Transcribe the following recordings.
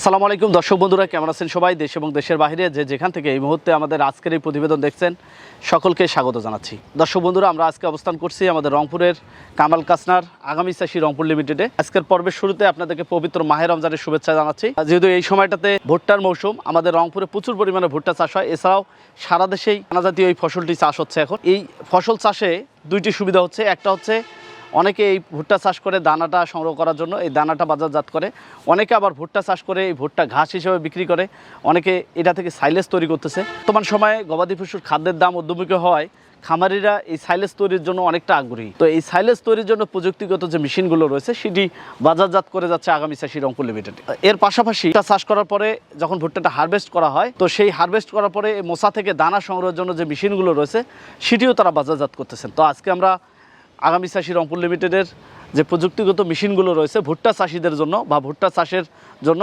আসসালামু আলাইকুম। দর্শক বন্ধুরা, কেমন আছেন সবাই? দেশ এবং দেশের বাইরে যে যেখান থেকে এই মুহূর্তে আমাদের আজকের এই প্রতিবেদন দেখছেন, সকলকে স্বাগত জানাচ্ছি। দর্শক বন্ধুরা, আমরা আজকে অবস্থান করছি আমাদের রংপুরের কামাল কাসনার আগামী চাষি রংপুর লিমিটেডে। আজকের পর্বের শুরুতে আপনাদেরকে পবিত্র মাহে রমজানের শুভেচ্ছা জানাচ্ছি। যেহেতু এই সময়টাতে ভুট্টার মৌসুম, আমাদের রংপুরে প্রচুর পরিমাণে ভুট্টা চাষ হয়। এছাড়াও সারা দেশেই নানা জাতীয় এই ফসলটি চাষ হচ্ছে এখন। এই ফসল চাষে দুইটি সুবিধা হচ্ছে। একটা হচ্ছে অনেকে এই ভুট্টা চাষ করে দানাটা সংগ্রহ করার জন্য, এই দানাটা বাজারজাত করে। অনেকে আবার ভুট্টা চাষ করে এই ভুট্টা ঘাস হিসেবে বিক্রি করে। অনেকে এটা থেকে সাইলেজ তৈরি করতেছে। বর্তমান সময়ে গবাদি পশুর খাদ্যের দাম উদ্যমুখী হওয়ায় খামারিরা এই সাইলেজ তৈরির জন্য অনেকটা আগ্রহী। তো এই সাইলেজ তৈরির জন্য প্রযুক্তিগত যে মেশিনগুলো রয়েছে, সেটি বাজারজাত করে যাচ্ছে আগামী চাষি রংপুর লিমিটেড। এর পাশাপাশি চাষ করার পরে যখন ভুট্টাটা হারভেস্ট করা হয়, তো সেই হারভেস্ট করার পরে মোসা থেকে দানা সংগ্রহের জন্য যে মেশিনগুলো রয়েছে, সেটিও তারা বাজারজাত করতেছেন। তো আজকে আমরা আগামী চাষি রংপুর লিমিটেডের যে প্রযুক্তিগত মেশিনগুলো রয়েছে, ভুট্টা চাষিদের জন্য বা ভুট্টা চাষের জন্য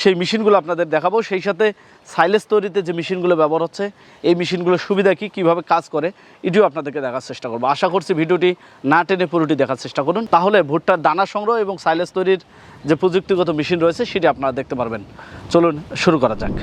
সেই মেশিনগুলো আপনাদের দেখাবো। সেই সাথে সাইলেস তৈরিতে যে মেশিনগুলো ব্যবহার হচ্ছে, এই মেশিনগুলোর সুবিধা কী, কীভাবে কাজ করে, এটিও আপনাদেরকে দেখার চেষ্টা করব। আশা করছি ভিডিওটি না টেনে পুরোটি দেখার চেষ্টা করুন। তাহলে ভুট্টার দানা সংগ্রহ এবং সাইলেস তৈরির যে প্রযুক্তিগত মেশিন রয়েছে, সেটি আপনারা দেখতে পারবেন। চলুন শুরু করা যাক।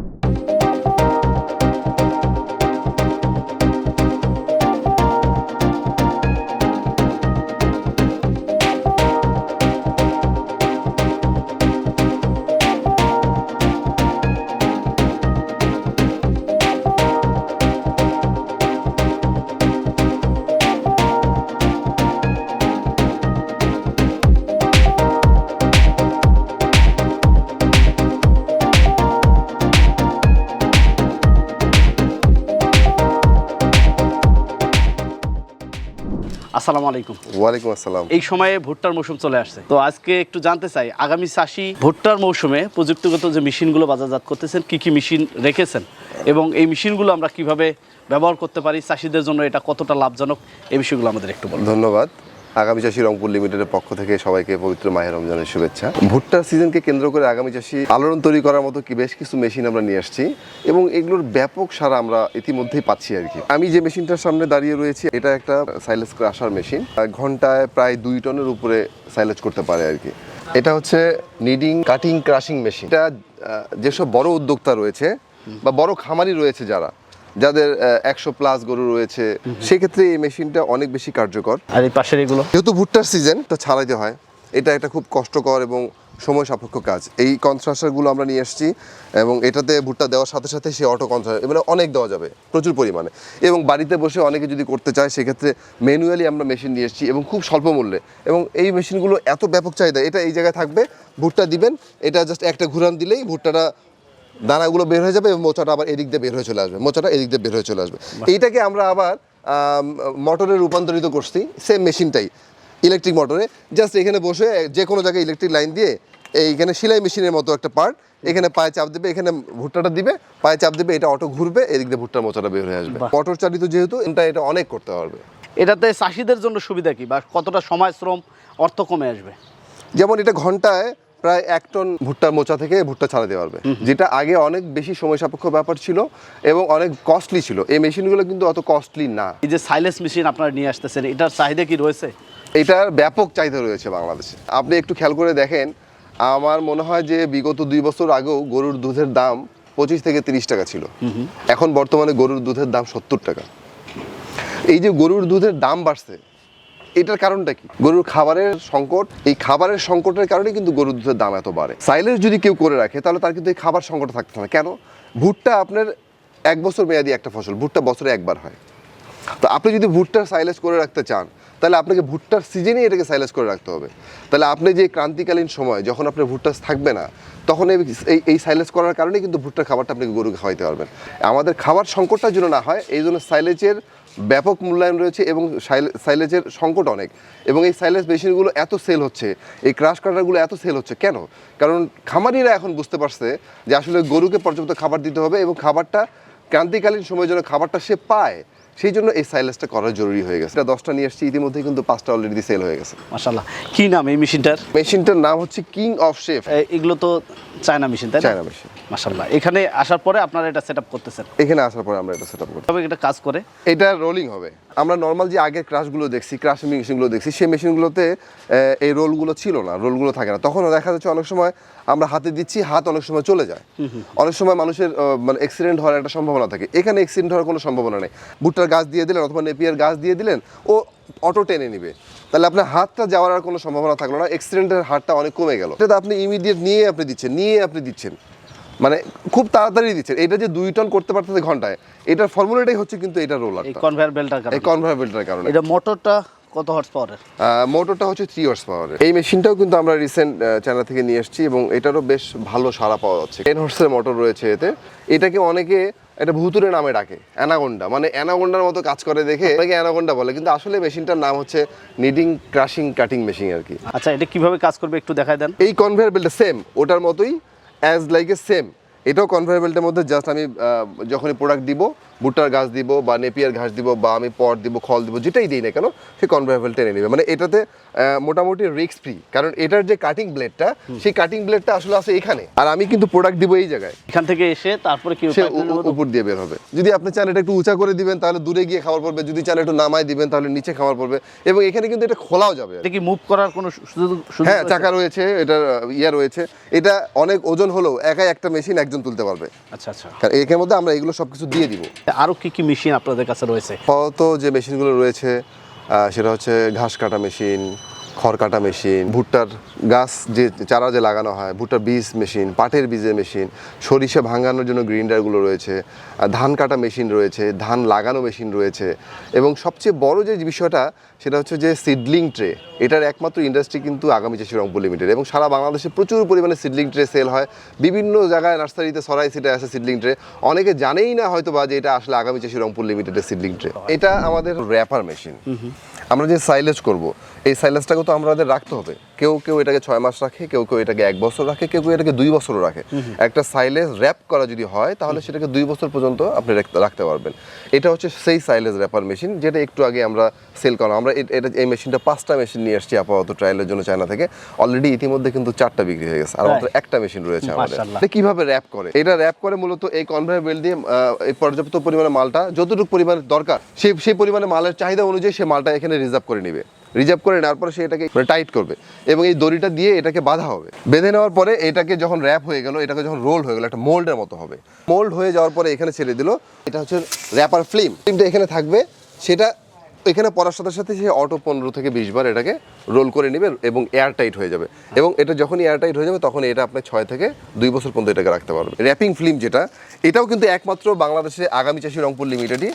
আসসালামু আলাইকুম। ওয়ালাইকুম আসসালাম। এই সময়ে ভুট্টার মৌসুম চলে আসছে। তো আজকে একটু জানতে চাই আগামী চাষি ভুট্টার মৌসুমে প্রযুক্তিগত যে মেশিনগুলো বাজারজাত করতেছেন কি কি মেশিন রেখেছেন? এবং এই মেশিনগুলো আমরা কীভাবে ব্যবহার করতে পারি চাষিদের জন্য এটা কতটা লাভজনক এই বিষয়গুলো আমাদের একটু বলুন। ধন্যবাদ। আগামী চাষি রংপুর লিমিটেডের পক্ষ থেকে সবাইকে পবিত্র মাহের রমজানের শুভেচ্ছা। ভুট্টার সিজনকে কেন্দ্র করে আগামী চাষি আলোড়ন তৈরি করার মতো কি বেশ কিছু মেশিন আমরা নিয়ে আসছি এবং এগুলোর ব্যাপক সারা আমরা ইতিমধ্যেই পাচ্ছি আর কি। আমি যে মেশিনটার সামনে দাঁড়িয়ে রয়েছি, এটা একটা সাইলেজ ক্রাশার মেশিন। ঘন্টায় প্রায় দুই টনের উপরে সাইলেজ করতে পারে আর কি। এটা হচ্ছে নিডিং কাটিং ক্রাশিং মেশিন। এটা যেসব বড় উদ্যোক্তা রয়েছে বা বড় খামারি রয়েছে যারা যাদের একশো প্লাস গরু রয়েছে সেক্ষেত্রে এই মেশিনটা অনেক বেশি কার্যকর। আর এই পাশের এগুলো? যেহেতু ভুট্টার সিজন তো ছাড়াইতে হয়। এটা একটা খুব কষ্টকর এবং সময় সাপেক্ষ কাজ। এই কনস্ট্রাকশনগুলো আমরা নিয়ে এসেছি এবং এটাতে ভুট্টা দেওয়ার সাথে সাথে সে অটো কনস্ট্রাকশন মানে অনেক দেওয়া যাবে প্রচুর পরিমাণে। এবং বাড়িতে বসে অনেকে যদি করতে চায় সেক্ষেত্রে ম্যানুয়ালি আমরা মেশিন নিয়ে এসেছি এবং খুব স্বল্প মূল্যে। এবং এই মেশিনগুলো এত ব্যাপক চাহিদা এটা এই জায়গায় থাকবে ভুট্টা দিবেন এটা জাস্ট একটা ঘুরান দিলেই ভুট্টাটা দানাগুলো বের হয়ে যাবে এবং মোচাটা আবার এদিক দিয়ে বের হয়ে চলে আসবে। মোচাটা এদিক দিয়ে বের হয়ে চলে আসবে। এইটাকে আমরা আবার মোটরে রূপান্তরিত করছি সেম মেশিনটাই ইলেকট্রিক মোটরে। জাস্ট এখানে বসে যে কোনো জায়গায় ইলেকট্রিক লাইন দিয়ে এইখানে সেলাই মেশিনের মতো একটা পার্ট এখানে পায়ে চাপ দেবে এখানে ভুট্টাটা দিবে পায়ে চাপ দেবে এটা অটো ঘুরবে এদিক দিয়ে ভুট্টার মোচাটা বের হয়ে আসবে। মোটর চালিত যেহেতু এটা এটা অনেক করতে পারবে। এটাতে চাষিদের জন্য সুবিধা কি? বা কতটা সময় শ্রম অর্থ কমে আসবে? যেমন এটা ঘন্টায় প্রায় এক টন ভুট্টার মোচা থেকে ভুট্টা ছাড়াতে পারবে। যেটা আগে অনেক বেশি সময় সাপেক্ষ ব্যাপার ছিল এবং অনেক কস্টলি ছিল। এই মেশিনগুলো কিন্তু অত কস্টলি না। এই যে সাইলেস মেশিন আপনারা নিয়ে আসতেছেন এটার চাহিদা কি রয়েছে? এটার ব্যাপক চাহিদা রয়েছে বাংলাদেশে। আপনি একটু খেয়াল করে দেখেন আমার মনে হয় যে বিগত দুই বছর আগেও গরুর দুধের দাম পঁচিশ থেকে তিরিশ টাকা ছিল। এখন বর্তমানে গরুর দুধের দাম সত্তর টাকা। এই যে গরুর দুধের দাম বাড়ছে এটার কারণটা কি? গরুর খাবারের সংকট, এই খাবারের সংকটের কারণে কিন্তু গরুর দুধের দাম এত বাড়ে। সাইলেজ যদি কেউ করে রাখে, তাহলে তার কিন্তু এই খাবার সংকট থাকতে না কেন? ভুট্টা আপনার এক বছর মেয়াদি একটা ফসল, ভুট্টা বছরে একবার হয়। তো আপনি যদি ভুট্টার সাইলেজ করে রাখতে চান, তাহলে আপনাকে ভুট্টার সিজনেই এটাকে সাইলেজ করে রাখতে হবে। তাহলে আপনি যে ক্রান্তিকালীন সময়, যখন আপনার ভুট্টা থাকবে না, তখন এই এই- সাইলেজ করার কারণে কিন্তু ভুট্টার খাবারটা আপনাকে গরুকে খাওয়াইতে পারবেন। আমাদের খাবার সংকটটা যেন না হয়, এই জন্য সাইলেজের ব্যাপক মূল্যায়ন রয়েছে এবং সাইলেজের সংকট অনেক। এবং এই সাইলেজ মেশিনগুলো এত সেল হচ্ছে এই ক্রাশ কাটারগুলো এত সেল হচ্ছে কেন? কারণ খামারিরা এখন বুঝতে পারছে যে আসলে গরুকে পর্যাপ্ত খাবার দিতে হবে এবং খাবারটা ক্রান্তিকালীন সময় যেন খাবারটা সে পায় সেই জন্য এই সাইলেজটা করা জরুরি হয়ে গেছে। এটা দশটা নিয়ে আসছি ইতিমধ্যে কিন্তু পাঁচটা অলরেডি সেল হয়ে গেছে। মাসাল্লাহ কি নাম এই মেশিনটার? মেশিনটার নাম হচ্ছে কিং অফ শেফ এগুলো তো চায়না মেশিন তাই চায়না মেশিন। মাসাল্লাহ এখানে আসার পরে আপনারা এটা সেট করতেছেন? এখানে আসার পরে আমরা এটা সেট আপ করি তবে এটা কাজ করে? এটা রোলিং হবে। আমরা নর্মাল যে আগের ক্রাশগুলো দেখছি ক্রাশ মেশিনগুলো দেখছি সেই মেশিনগুলোতে এই রোলগুলো ছিল না রোলগুলো থাকে না। তখন দেখা যাচ্ছে অনেক সময় আমরা হাতে দিচ্ছি হাত অনেক সময় চলে যায়। অনেক সময় মানুষের মানে অ্যাক্সিডেন্ট হওয়ার একটা সম্ভাবনা থাকে। এখানে অ্যাক্সিডেন্ট হওয়ার কোনো সম্ভাবনা নেই। ভুট্টার গাছ দিয়ে দিলেন অথবা নেপিয়ার গাছ দিয়ে দিলেন ও অটো টেনে নিবে। তাহলে আপনার হাতটা যাওয়ার আর কোনো সম্ভাবনা থাকল না অ্যাক্সিডেন্টের হারটা অনেক কমে গেল। এটা আপনি ইমিডিয়েট নিয়ে আপনি দিচ্ছেন নিয়ে আপনি দিচ্ছেন। মানে খুব তাড়াতাড়ি দিচ্ছে। এটা যে দুই টন করতে পারতেছে ঘন্টায় এটার ফর্মুলাটাই হচ্ছে কিন্তু এটা এই রোলারটা কনভেয়ার বেল্টার এই কারণে কনভার বেল্টের কারণে। এটা মোটরটা কত হর্স পাওয়ারের মোটরটা হচ্ছে থ্রি হর্স পাওয়ারের এই মেশিনটাও কিন্তু আমরা রিসেন্ট চ্যানেল থেকে নিয়ে এসেছি এবং এটারও বেশ ভালো সাড়া পাওয়া যাচ্ছে। টেন হর্সের মোটর রয়েছে এতে। এটাকে অনেকে এটা ভুতুরে নামে ডাকে অ্যানাগোন্ডা মানে অ্যানাগোন্ডার মতো কাজ করে দেখে অনেকে অ্যানাগোন্ডা বলে কিন্তু আসলে মেশিনটার নাম হচ্ছে নিডিং ক্রাশিং কাটিং মেশিন আর কি। আচ্ছা এটা কীভাবে কাজ করবে একটু দেখায় দেন। এই কনভেয়ার বেল্টটা সেম ওটার মতোই অ্যাজ লাইক এ সেম এটাও কনভারেবলটার মধ্যে জাস্ট আমি যখনই প্রোডাক্ট দিব ভুট্টার গাছ দিব বা নেপিয়ার ঘাস দিব বা আমি পট দিব খল দিব যেটাই দিই না কেন সে কনভেয়ার টেনে নেবে। মানে এটাতে মোটামুটি রিস্ক ফ্রি কারণ এটার যে কাটিং ব্লেডটা সেই কাটিং ব্লেডটা আসলে আছে এখানে। আর আমি কিন্তু প্রোডাক্ট দিব এই জায়গায়। এখান থেকে এসে তারপরে কি সে উপর দিয়ে বের হবে। যদি আপনি চান এটা একটু উঁচা করে দিবেন তাহলে দূরে গিয়ে খাবার পড়বে। যদি চান একটু নামায় দিবেন তাহলে নিচে খাবার পড়বে। এবং এখানে কিন্তু এটা খোলাও যাবে এটা কি মুভ করার কোনো হ্যাঁ চাকা রয়েছে এটার ইয়া রয়েছে। এটা অনেক ওজন হলেও একাই একটা মেশিন একজন তুলতে পারবে। আচ্ছা আচ্ছা। কারণ এর মধ্যে আমরা এগুলো সবকিছু দিয়ে দিব। আরও কি কি মেশিন আপনাদের কাছে রয়েছে? আপাতত যে মেশিনগুলো রয়েছে সেটা হচ্ছে ঘাস কাটা মেশিন খড় কাটা মেশিন ভুট্টার গাছ যে চারা যে লাগানো হয় ভুট্টার বীজ মেশিন পাটের বীজের মেশিন সরিষা ভাঙানোর জন্য গ্রিন্ডারগুলো রয়েছে ধান কাটা মেশিন রয়েছে ধান লাগানো মেশিন রয়েছে এবং সবচেয়ে বড় যে বিষয়টা সেটা হচ্ছে যে সিডলিং ট্রে এটার একমাত্র ইন্ডাস্ট্রি কিন্তু আগামী চাষি রংপুর লিমিটেড এবং সারা বাংলাদেশে প্রচুর পরিমাণে সিডলিং ট্রে সেল হয়। বিভিন্ন জায়গায় নার্সারিতে সরাই সিটে আছে সিডলিং ট্রে অনেকে জানেই না হয়তো বা যে এটা আসলে আগামী চাষি রংপুর লিমিটেডের সিডলিং ট্রে এটা আমাদের র্যাপার মেশিন আমরা যে সাইলেজ করব এই সাইলেজটাকে তো আমাদের রাখতে হবে। কেউ কেউ এটাকে ছয় মাস রাখে কেউ কেউ এটাকে এক বছর রাখে কেউ কেউ এটাকে দুই বছরও রাখে। একটা সাইলেজ র্যাপ করা যদি হয় তাহলে সেটাকে দুই বছর পর্যন্ত আপনি রাখতে- পারবেন। এটা হচ্ছে সেই সাইলেজ র্যাপার মেশিন যেটা একটু আগে আমরা সেল করা আমরা এটা এই মেশিনটা পাঁচটা মেশিন নিয়ে আসছি আপাতত ট্রায়ালের জন্য চায়না থেকে। অলরেডি ইতিমধ্যে কিন্তু চারটা বিক্রি হয়ে গেছে আর মাত্র একটা মেশিন রয়েছে আমাদের। এটা কীভাবে র্যাপ করে? এটা র্যাপ করে মূলত এই কনভেয়ার বেল্ট দিয়ে পর্যাপ্ত পরিমাণে মালটা যতটুকু পরিমাণে দরকার সেই সেই পরিমাণে মালের চাহিদা অনুযায়ী সে মালটা এখানে রিজার্ভ করে নেবে। রিজার্ভ করে নেওয়ার পরে সে এটাকে টাইট করবে। এবং এই দড়িটা দিয়ে এটাকে বাঁধা হবে। বেঁধে নেওয়ার পরে এটাকে যখন র্যাপ হয়ে গেল, এটাকে যখন রোল হয়ে গেল, একটা মোল্ডের মতো হবে। মোল্ড হয়ে যাওয়ার পরে এখানে ছেড়ে দিল, এটা হচ্ছে র্যাপার ফিল্ম ফিল্মটা এখানে থাকবে, সেটা এখানে পড়ার সাথে সাথে সে অটো পনেরো থেকে বিশ বার এটাকে রোল করে নেবে এবং এয়ার টাইট হয়ে যাবে। এবং এটা যখনই এয়ার টাইট হয়ে যাবে তখন এটা আপনি ছয় থেকে দুই বছর পর্যন্ত এটাকে রাখতে পারবে র্যাপিং ফিল্ম যেটা, এটাও কিন্তু একমাত্র বাংলাদেশে আগামী চাষি রংপুর লিমিটেডই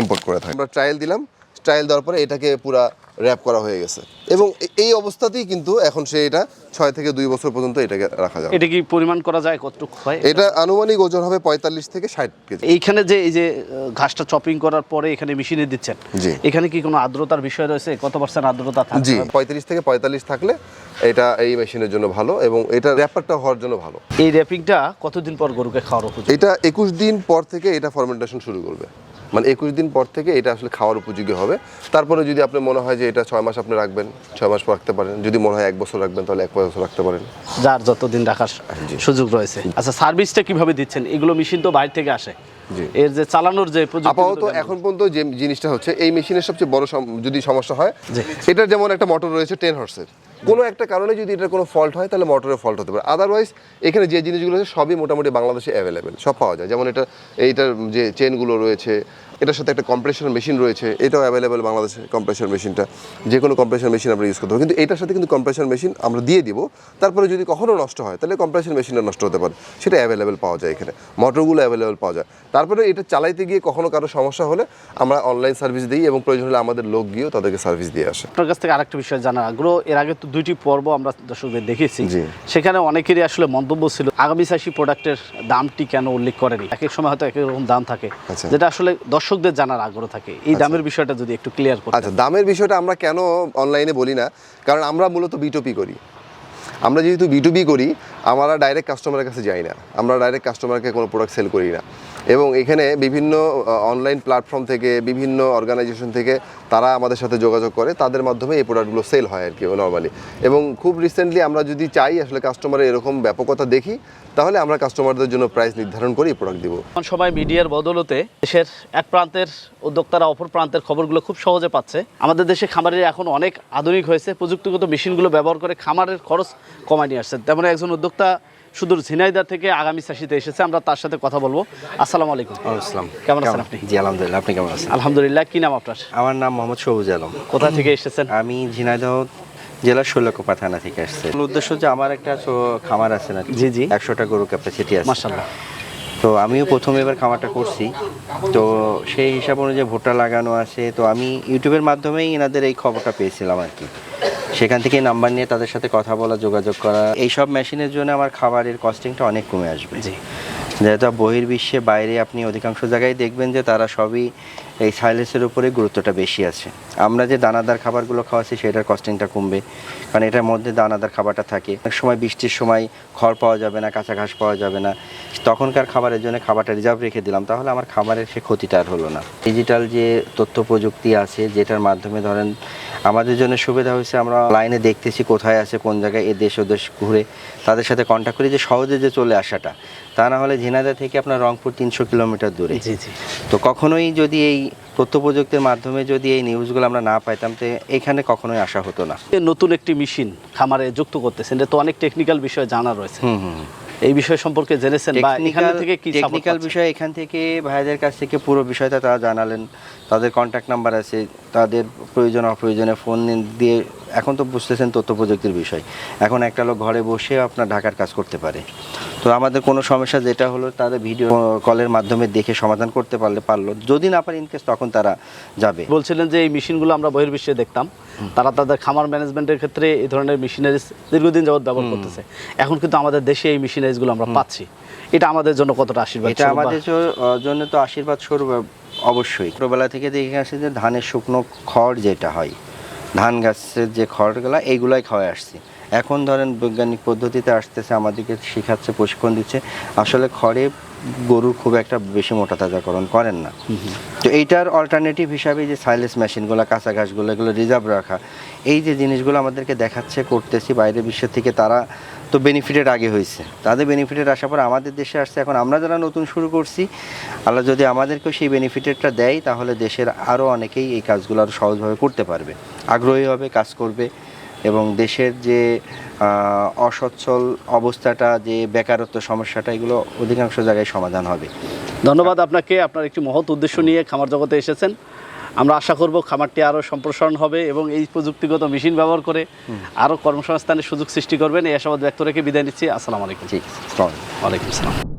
ইম্পোর্ট করে থাকে। আমরা ট্রায়াল দিলাম ট্রায়াল দেওয়ার পরে এটাকে পুরা র্যাপ করা হয়ে গেছে। এবং এই অবস্থাতেই কিন্তু এখন সে এটা ছয় থেকে দুই বছর পর্যন্ত এটাকে রাখা যাবে। এটা কি পরিমাণ করা যায় কতটুকু হয়? এটা আনুমানিক ওজন হবে পঁয়তাল্লিশ থেকে ষাট কেজি। এইখানে যে এই যে ঘাসটা চপিং করার পরে এখানে মেশিনে দিচ্ছেন জি। এখানে কি কোনো আর্দ্রতার বিষয় রয়েছে? কত পার্সেন্ট আর্দ্রতা থাকবে জি পঁয়ত্রিশ থেকে পঁয়তাল্লিশ থাকলে এটা এই মেশিনের জন্য ভালো এবং এটা র্যাপারটা হওয়ার জন্য ভালো। এই র্যাপিংটা কতদিন পর গরুকে খাওয়ার উপযোগী এটা একুশ দিন পর থেকে এটা ফরমেন্টেশন শুরু করবে। মানে একুশ দিন পর থেকে এটা আসলে খাওয়ার উপযোগী হবে। তারপরে যদি আপনার মনে হয় যে এটা ছয় মাস আপনি রাখবেন ছয় মাস রাখতে পারেন। যদি মনে হয় এক বছর রাখবেন তাহলে এক বছর রাখতে পারেন। যার যতদিন রাখার সুযোগ রয়েছে। আচ্ছা সার্ভিসটা কীভাবে দিচ্ছেন? এগুলো মেশিন তো বাইরে থেকে আসে। এর যে চালানোর যে আপাতত এখন পর্যন্ত যে জিনিসটা হচ্ছে এই মেশিনের সবচেয়ে বড় যদি সমস্যা হয়। এটার যেমন একটা মোটর রয়েছে টেন হর্সের কোনো একটা কারণে যদি এটা কোনো ফল্ট হয়, তাহলে মোটরের ফল্ট হতে পারে। আদারওয়াইজ এখানে যে জিনিসগুলো আছে, সবই মোটামুটি বাংলাদেশে অ্যাভেলেবেল সব পাওয়া যায়। যেমন এটা, এইটার যে চেনগুলো রয়েছে এটার সাথে একটা কম্প্রেশন মেশিন রয়েছে এটাও অ্যাভেলেবেল বাংলাদেশে কম্প্রেশন মেশিনটা যে কোনো কম্প্রেশন মেশিন আমরা ইউজ করতে পারব কিন্তু এটার সাথে কিন্তু কম্প্রেশন মেশিন আমরা দিয়ে দিব তারপরে যদি কখনো নষ্ট হয় তাহলে কম্প্রেশন মেশিনটা নষ্ট হতে পারে। সেটা অ্যাভেলেবেল পাওয়া যায় এখানে। মোটরগুলো অ্যাভেলেবেল পাওয়া যায়। তারপরে এটা চালাইতে গিয়ে কখনো কারও সমস্যা হলে আমরা অনলাইন সার্ভিস দিই এবং প্রয়োজন হলে আমাদের লোক গিয়েও তাদেরকে সার্ভিস দিয়ে আসে। আপনার কাছ থেকে আরেকটা বিষয় জানার আগ্রহ। এর আগে তো দুইটি পর্ব আমরা দর্শকদের দেখেছি। সেখানে অনেকেরই আসলে মন্তব্য ছিল আগামী চাষি প্রোডাক্টের দামটি কেন উল্লেখ করেনি? এক এক সময় হয়তো এক এক রকম দাম থাকে। আচ্ছা। যেটা আসলে দর্শকদের জানার আগ্রহ থাকে। এই দামের বিষয়টা যদি একটু ক্লিয়ার করতে আচ্ছা দামের বিষয়টা আমরা কেন অনলাইনে বলি না? কারণ আমরা মূলত বিটুপি করি। আমরা যেহেতু বিটুবি করি আমরা ডাইরেক্ট কাস্টমারের কাছে যাই না। আমরা ডাইরেক্ট কাস্টমারকে কোনো প্রোডাক্ট সেল করি না। এবং এখানে বিভিন্ন অনলাইন প্ল্যাটফর্ম থেকে, বিভিন্ন অর্গানাইজেশন থেকে তারা আমাদের সাথে যোগাযোগ করে। তাদের মাধ্যমে এই প্রোডাক্টগুলো সেল হয় আর কি নর্মালি এবং খুব রিসেন্টলি আমরা যদি চাই আসলে কাস্টমারের এরকম ব্যাপকতা দেখি, তাহলে আমরা কাস্টমারদের জন্য প্রাইস নির্ধারণ করে এই প্রোডাক্ট দিব। সময় মিডিয়ার বদলতে দেশের এক প্রান্তের উদ্যোক্তারা অপর প্রান্তের খবরগুলো খুব সহজে পাচ্ছে। আমাদের দেশে খামারের এখন অনেক আধুনিক হয়েছে। প্রযুক্তিগত মেশিনগুলো ব্যবহার করে খামারের খরচ কমায় নিয়ে আসছে। তেমন একজন উদ্যোক্তা সুদূর ঝিনাইদা থেকে আগামী চাষিতে এসেছে আমরা তার সাথে কথা বলব। আসসালামু আলাইকুম। আসসালাম। কেমন আছেন আপনি? জি আলহামদুলিল্লাহ আপনি কেমন আছেন? আলহামদুলিল্লাহ কি নাম আপনার? আমার নাম মোহাম্মদ সবুজ আলম। কোথা থেকে এসেছেন? আমি ঝিনাইদহ জেলার শৈলকুপা থানা থেকে আসছি। মূল উদ্দেশ্য যে আমার একটা খামার আছে না? জি, জি। একশোটা গরু ক্যাপাসিটি আছে। মার্শাল্লাহ তো আমিও প্রথম এবার খামারটা করছি। তো সেই হিসাব অনুযায়ী ভুট্টা লাগানো আছে। তো আমি ইউটিউবের মাধ্যমেই এনাদের এই খবরটা পেয়েছিলাম আর কি। সেখান থেকে নাম্বার নিয়ে তাদের সাথে কথা বলা যোগাযোগ করা এইসব মেশিনের জন্য আমার খাবারের কস্টিংটা অনেক কমে আসবে। জি। যেহেতু বহির্বিশ্বে বাইরে আপনি অধিকাংশ জায়গায় দেখবেন যে তারা সবই এই সাইলেসের উপরে গুরুত্বটা বেশি আছে। আমরা যে দানাদার খাবারগুলো খাওয়াচ্ছি সেটার কস্টিংটা কমবে। কারণ এটার মধ্যে দানাদার খাবারটা থাকে। অনেক সময় বৃষ্টির সময় খড় পাওয়া যাবে না কাঁচা ঘাস পাওয়া যাবে না। তখনকার খাবারের জন্য খাবারটা রিজার্ভ রেখে দিলাম। তাহলে আমার খাবারের সে ক্ষতিটা আর হলো না। ডিজিটাল যে তথ্য প্রযুক্তি আছে যেটার মাধ্যমে ধরেন আমাদের জন্য সুবিধা হয়েছে আমরা লাইনে দেখতেছি কোথায় আছে কোন জায়গায় এ দেশ ও দেশ ঘুরে তাদের সাথে কন্ট্যাক্ট করি যে সহজে যে চলে আসাটা। তা না হলে ঝিনাদা থেকে আপনার রংপুর তিনশো কিলোমিটার দূরে। তো কখনোই যদি এই তথ্য প্রযুক্তির মাধ্যমে যদি এই নিউজগুলো আমরা না পাইতাম তো এখানে কখনোই আসা হতো না। নতুন একটি মেশিন খামারে যুক্ত করতেছেন এটা তো অনেক টেকনিক্যাল বিষয় জানা রয়েছে। এই বিষয় সম্পর্কে জেনেছেন বা এখান থেকে কি টেকনিক্যাল বিষয় এখান থেকে ভাইদের কাছ থেকে পুরো বিষয়টা তারা জানালেন। তাদের কন্ট্যাক্ট নাম্বার আছে তাদের প্রয়োজন অপ্রয়োজনে ফোন দিয়ে এখন তো বুঝতেছেন তথ্য প্রযুক্তির বিষয়। এখন একটা লোক ঘরে বসে আপনার ঢাকার কাজ করতে পারে। তো আমাদের কোনো সমস্যা যেটা হলো তাদের ভিডিও কলের মাধ্যমে দেখে সমাধান করতে পারলে পারল। যদি না পারে ইনকেস তখন তারা যাবে। বলছিলেন যে এই মেশিনগুলো আমরা বহির্বিশ্বে দেখতাম। তারা তাদের খামার ম্যানেজমেন্টের ক্ষেত্রে এই ধরনের মেশিনারিজ দীর্ঘদিন যাবত ব্যবহার করতেছে। এখন কিন্তু আমাদের দেশে এই মেশিনারিজগুলো আমরা পাচ্ছি। এটা আমাদের জন্য কতটা আশীর্বাদ এটা আমাদের জন্য তো আশীর্বাদ স্বরূপ অবশ্যই। ছোটবেলা থেকে দেখে আসছি যে ধানের শুকনো খড় যেটা হয় ধান গাছের যে খড়গুলো এইগুলাই খাওয়াই আসছি। এখন ধরেন বৈজ্ঞানিক পদ্ধতিতে আসতেছে আমাদেরকে শেখাচ্ছে প্রশিক্ষণ দিচ্ছে। আসলে খড়ে গরুর খুব একটা বেশি মোটা তাজাকরণ করেন না। তো এইটার অল্টারনেটিভ হিসাবে যে সাইলেস মেশিনগুলো কাঁচা ঘাসগুলো এগুলো রিজার্ভ রাখা এই যে জিনিসগুলো আমাদেরকে দেখাচ্ছে করতেছি বাইরে বিশ্বের থেকে তারা তো বেনিফিটেড আগে হয়েছে। তাদের বেনিফিটেড আসার পর আমাদের দেশে আসছে এখন আমরা যারা নতুন শুরু করছি আল্লাহ যদি আমাদেরকেও সেই বেনিফিটেডটা দেয় তাহলে দেশের আরও অনেকেই এই কাজগুলো আরও সহজভাবে করতে পারবে। আগ্রহী হবে কাজ করবে। এবং দেশের যে অসচ্ছল অবস্থাটা যে বেকারত্ব সমস্যাটা এগুলো অধিকাংশ জায়গায় সমাধান হবে। ধন্যবাদ আপনাকে। আপনার একটি মহৎ উদ্দেশ্য নিয়ে খামার জগতে এসেছেন। আমরা আশা করব খামারটি আরও সম্প্রসারণ হবে এবং এই প্রযুক্তিগত মেশিন ব্যবহার করে আরও কর্মসংস্থানের সুযোগ সৃষ্টি করবেন। এই আশাবাদ ব্যক্ত রেখে বিদায় নিচ্ছি। আসসালামু আলাইকুম। ঠিক আছে আলাইকুম। ওয়ালাইকুম আসসালাম।